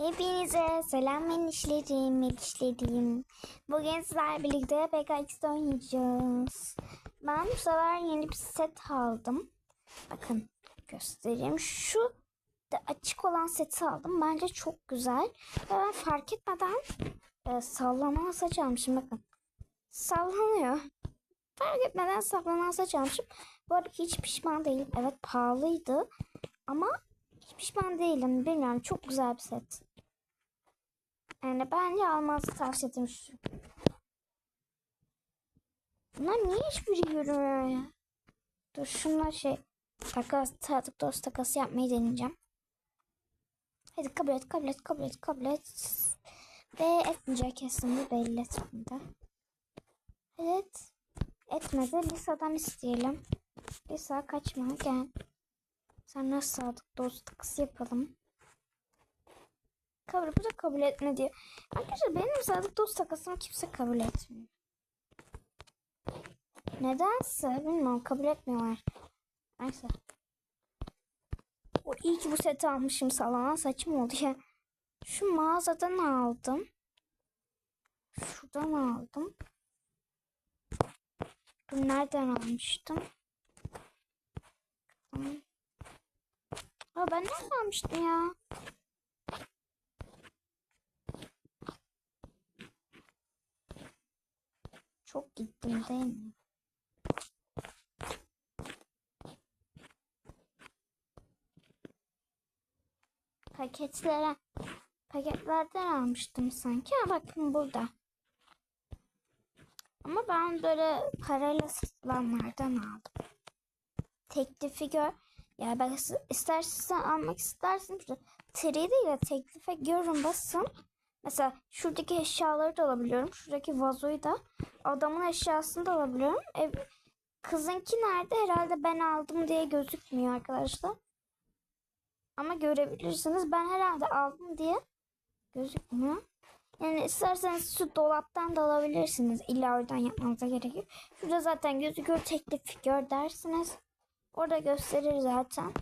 Hepinize selam ben işlerim, ben işlerim. Bugün sizlerle birlikte PKX oynayacağız. Ben bu sefer yeni bir set aldım. Bakın göstereyim. Şu da açık olan seti aldım. Bence çok güzel. Ve ben fark etmeden e, sallama saç almışım. Bakın sallanıyor. Fark etmeden sallanan saç almışım. Bu arada hiç pişman değilim. Evet pahalıydı. Ama hiç pişman değilim. Bilmiyorum çok güzel bir set. Yani bence almanızı tavsiye şu. Bunlar niye hiçbiri yürümüyor ya? Dur şunla şey takas, tadık dost takası yapmayı deneyeceğim. Hadi kabul et, kabul et, kabul et, kabul et. Ve etmeyecek kesinlikle belli etmedi. Evet. Etmedi. Lisa'dan isteyelim. Lisa kaçma gel. Sen nasıl sadık dost takası yapalım. Kabul, bu da kabul etme diyor. Arkadaşlar benim sadık dost takasımı kimse kabul etmiyor. Nedense bilmiyorum kabul etmiyorlar. Neyse. O iyi ki bu seti almışım sallanan saçım oldu ya. Şu mağazadan aldım. Şuradan aldım. Dur nereden almıştım? Aa, ben nereden almıştım ya? Çok gittim değil mi? Paketlere paketlerden almıştım sanki. Ha, bakın burada. Ama ben böyle parayla satılanlardan aldım. Teklifi gör. Ya ben istersen almak istersin. Şurada 3D ile teklife görün basın. Mesela şuradaki eşyaları da alabiliyorum. Şuradaki vazoyu da. Adamın eşyasını da alabiliyorum. E, kızınki nerede? Herhalde ben aldım diye gözükmüyor arkadaşlar. Ama görebilirsiniz. Ben herhalde aldım diye gözükmüyor. Yani isterseniz şu dolaptan da alabilirsiniz. İlla oradan yapmanıza gerek yok. Şurada zaten gözüküyor. Teklif gör dersiniz. Orada gösterir zaten.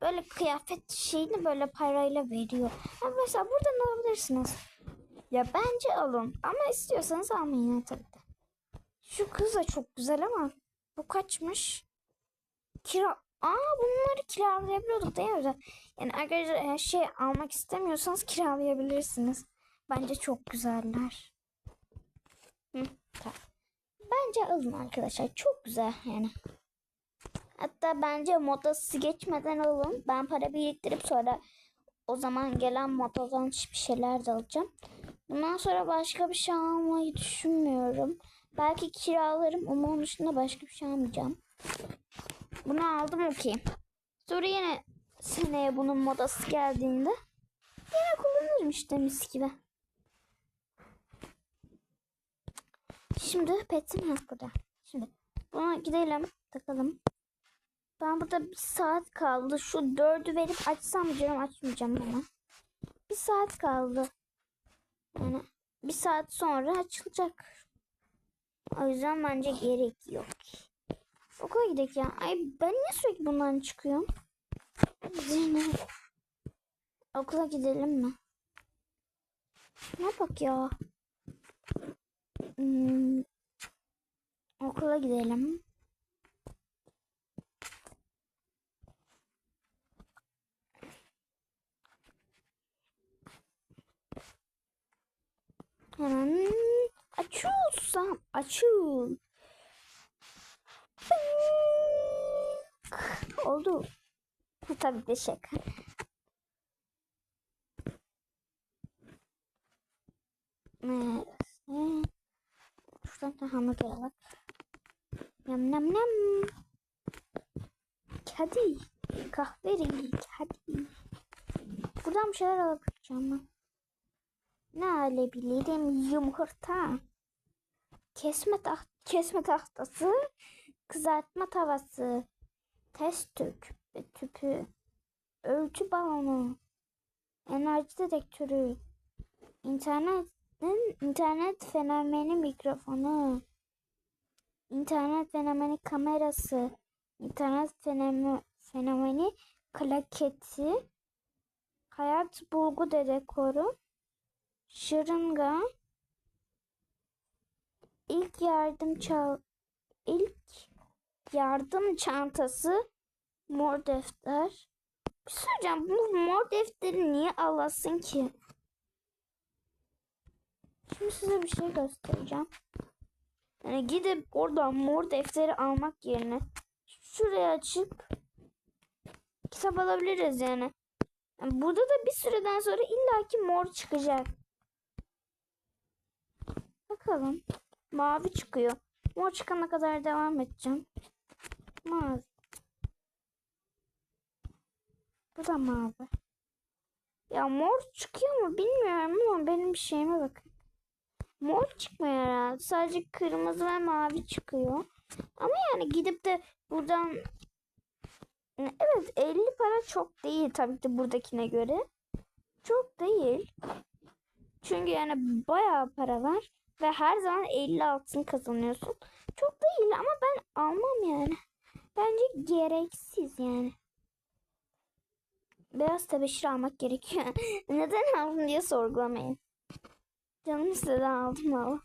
Böyle kıyafet şeyini böyle parayla veriyor. Ha, mesela buradan alabilirsiniz. Ya bence alın. Ama istiyorsanız almayın tabii de. Şu kız da çok güzel ama bu kaçmış? Kira... Aa bunları kiralayabiliyorduk değil mi? Yani arkadaşlar eğer şey almak istemiyorsanız kiralayabilirsiniz. Bence çok güzeller. Hı, tamam. Bence alın arkadaşlar. Çok güzel yani. Hatta bence modası geçmeden alın. Ben para biriktirip sonra o zaman gelen modadan bir şeyler de alacağım. Bundan sonra başka bir şey almayı düşünmüyorum. Belki kiralarım ama onun dışında başka bir şey almayacağım. Bunu aldım okey. Sonra yine seneye bunun modası geldiğinde yine kullanırım işte mis gibi. Şimdi petim yok. Şimdi buna gidelim takalım. Ben burada bir saat kaldı. Şu dördü verip açsam diyorum açmayacağım ama. Bir saat kaldı. Yani bir saat sonra açılacak. O yüzden bence gerek yok. Okula gidelim ya. Ay ben niye sürekli bundan çıkıyorum? Zeynep. Okula gidelim mi? Ne bak ya? Hmm. Okula gidelim. Hemen açıyorsam açıl. Oldu. Ha, tabii de şaka. Neresi? Şuradan da hamburger alak. Yam nam nam. Hadi. Kahverengi. Hadi. Buradan bir şeyler alacağım ben. Ne alabilirim? Yumurta. Kesme taht kesme tahtası. Kızartma tavası. Test tüp tüpü. Ölçü balonu. Enerji dedektörü. İnternetin internet fenomeni mikrofonu. İnternet fenomeni kamerası. İnternet fenomeni, fenomeni klaketi. Hayat bulgu dedekoru. Şırınga. İlk yardım çal ilk yardım çantası. Mor defter. Bir şey söyleyeceğim. Bu mor defteri niye alasın ki? Şimdi size bir şey göstereceğim. Yani gidip oradan mor defteri almak yerine şuraya açıp kitap alabiliriz yani. Yani burada da bir süreden sonra illaki mor çıkacak. Bakalım. Mavi çıkıyor. Mor çıkana kadar devam edeceğim. Mavi. Bu da mavi. Ya mor çıkıyor mu bilmiyorum ama benim şeyime bakın. Mor çıkmıyor herhalde. Sadece kırmızı ve mavi çıkıyor. Ama yani gidip de buradan Evet 50 para çok değil tabii ki buradakine göre. Çok değil. Çünkü yani bayağı para var. Ve her zaman 50 altın kazanıyorsun. Çok değil ama ben almam yani. Bence gereksiz yani. Beyaz tebeşir almak gerekiyor. Neden aldım diye sorgulamayın. Canım istedi aldım valla.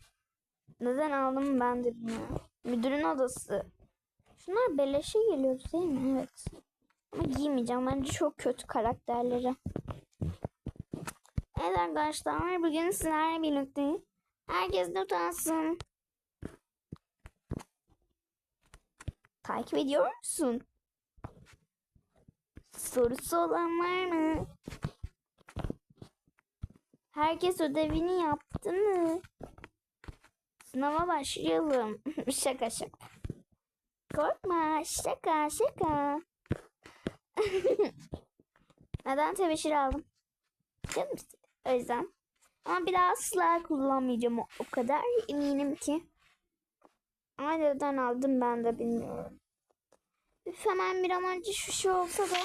Neden aldım ben de bilmiyorum. Müdürün odası. Şunlar beleşe geliyor değil mi? Evet. Ama giymeyeceğim. Bence çok kötü karakterleri. Evet arkadaşlar bugün sizlerle birlikte herkes de utansın. Takip ediyor musun? Sorusu olan var mı? Herkes ödevini yaptı mı? Sınava başlayalım. şaka şaka. Korkma şaka şaka. Neden tebeşir aldım? Canım istedi. O yüzden. Ama bir daha asla kullanmayacağım o, o kadar eminim ki. Ama aldım ben de bilmiyorum. Üf hemen bir an önce şu şey olsa da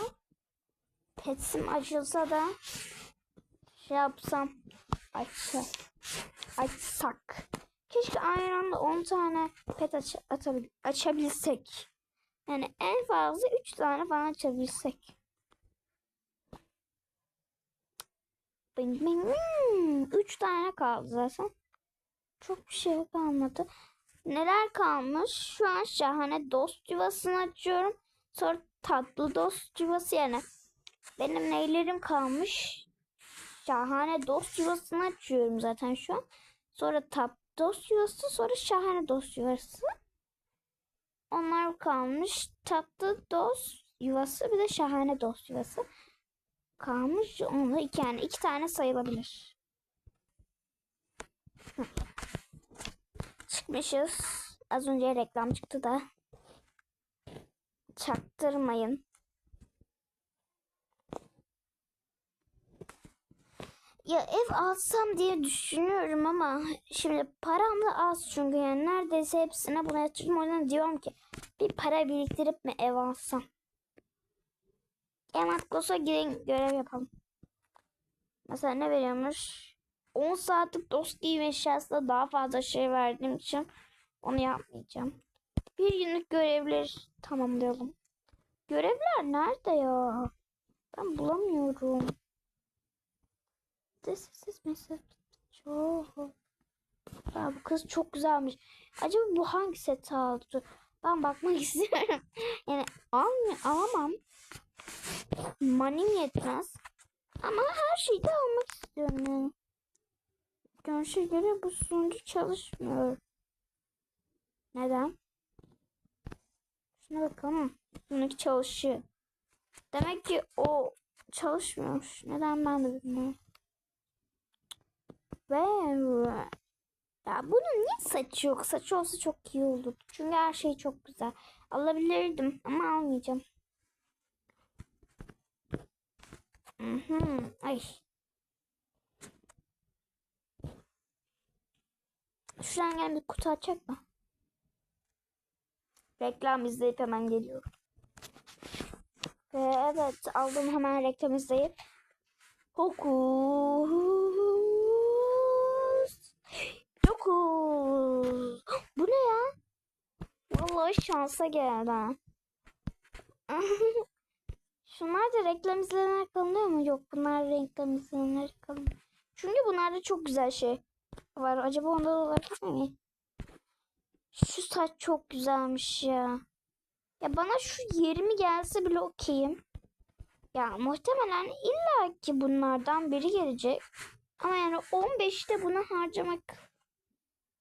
petsim açılsa da şey yapsam açsa, açsak. Keşke aynı anda 10 tane pet aç, açabilsek. Yani en fazla 3 tane falan açabilsek. Bing bing bing. 3 tane kaldı zaten. Çok bir şey kalmadı. Neler kalmış? Şu an şahane dost yuvasını açıyorum. Sonra tatlı dost yuvası yani. Benim neylerim kalmış? Şahane dost yuvasını açıyorum zaten şu an. Sonra tatlı dost yuvası sonra şahane dost yuvası. Onlar kalmış. Tatlı dost yuvası bir de şahane dost yuvası. Kalmış. Onu iki yani iki tane sayılabilir. Çıkmışız. Az önce reklam çıktı da. Çaktırmayın. Ya ev alsam diye düşünüyorum ama şimdi param da az çünkü yani neredeyse hepsine buna yatırdım. O yüzden diyorum ki bir para biriktirip mi ev alsam? Ematkos'a gidin görev yapalım. Mesela ne veriyormuş? 10 saatlik dost giyim eşyasında daha fazla şey verdiğim için onu yapmayacağım. Bir günlük görevleri tamamlayalım. Görevler nerede ya? Ben bulamıyorum. This is message. Çok. Ya bu kız çok güzelmiş. Acaba bu hangi seti aldı? Ben bakmak istiyorum. yani almıyor, alamam. Manim yetmez. Ama her şeyi de almak istiyorum yani. Görünüşe göre bu sunucu çalışmıyor. Neden? Şuna bakalım. Bununki çalışıyor. Demek ki o çalışmıyormuş. Neden ben de bilmiyorum. Ve ya bunun niye saçı yok? Saçı olsa çok iyi olur. Çünkü her şey çok güzel. Alabilirdim ama almayacağım. Hı. Ay. Şuradan gelen bir kutu açacak mı? Reklam izleyip hemen geliyorum. Ve evet aldım hemen reklam izleyip. Hokus. Dokuz. Bu ne ya? Vallahi şansa geldi. Şunlar da reklam izlenerek alınıyor mu? Yok bunlar reklam izlenerek alınıyor. Çünkü bunlarda çok güzel şey var. Acaba onda da olabilir mi? Şu saç çok güzelmiş ya. Ya bana şu 20 gelse bile okeyim. Ya muhtemelen illa ki bunlardan biri gelecek. Ama yani 15'te bunu harcamak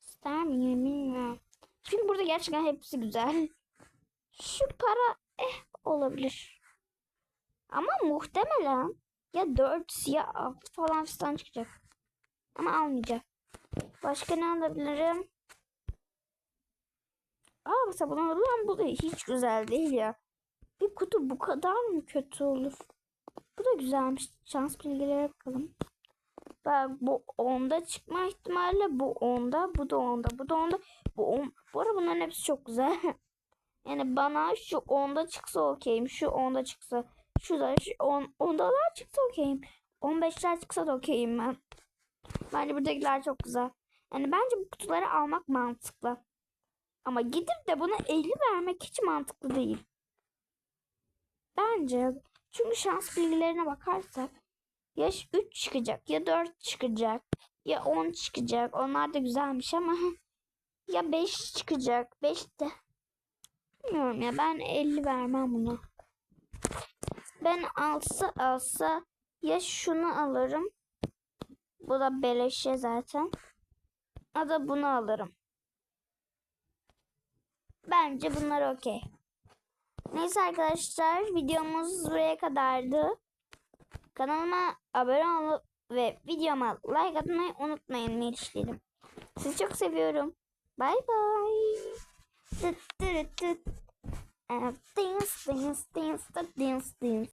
ister miyim bilmiyorum. Çünkü burada gerçekten hepsi güzel. Şu para eh olabilir. Ama muhtemelen ya 4 ya 6 falan fistan çıkacak. Ama almayacak. Başka ne alabilirim? Aa mesela bunu alırım. Bu da hiç güzel değil ya. Bir kutu bu kadar mı kötü olur? Bu da güzelmiş. Şans bilgileri bakalım. Bak bu onda çıkma ihtimali bu onda, bu da onda, bu da onda, bu on. Bu arada bunların hepsi çok güzel. yani bana şu onda çıksa okeyim, şu onda çıksa, şu da şu on, ondalar çıksa okeyim. 15'ler çıksa da okeyim ben. Bence buradakiler çok güzel. Yani bence bu kutuları almak mantıklı. Ama gidip de buna 50 vermek hiç mantıklı değil. Bence. Çünkü şans bilgilerine bakarsak ya 3 çıkacak ya 4 çıkacak ya 10 çıkacak. Onlar da güzelmiş ama ya 5 çıkacak. 5 de bilmiyorum ya ben 50 vermem buna. Ben alsa alsa ya şunu alırım. Bu da beleşe zaten. Ya da bunu alırım. Bence bunlar okey. Neyse arkadaşlar videomuz buraya kadardı. Kanalıma abone olup ve videoma like atmayı unutmayın Melişlerim. Sizi çok seviyorum. Bye bye. Tırıt tıt. And dance, dance, dance, dance, dance.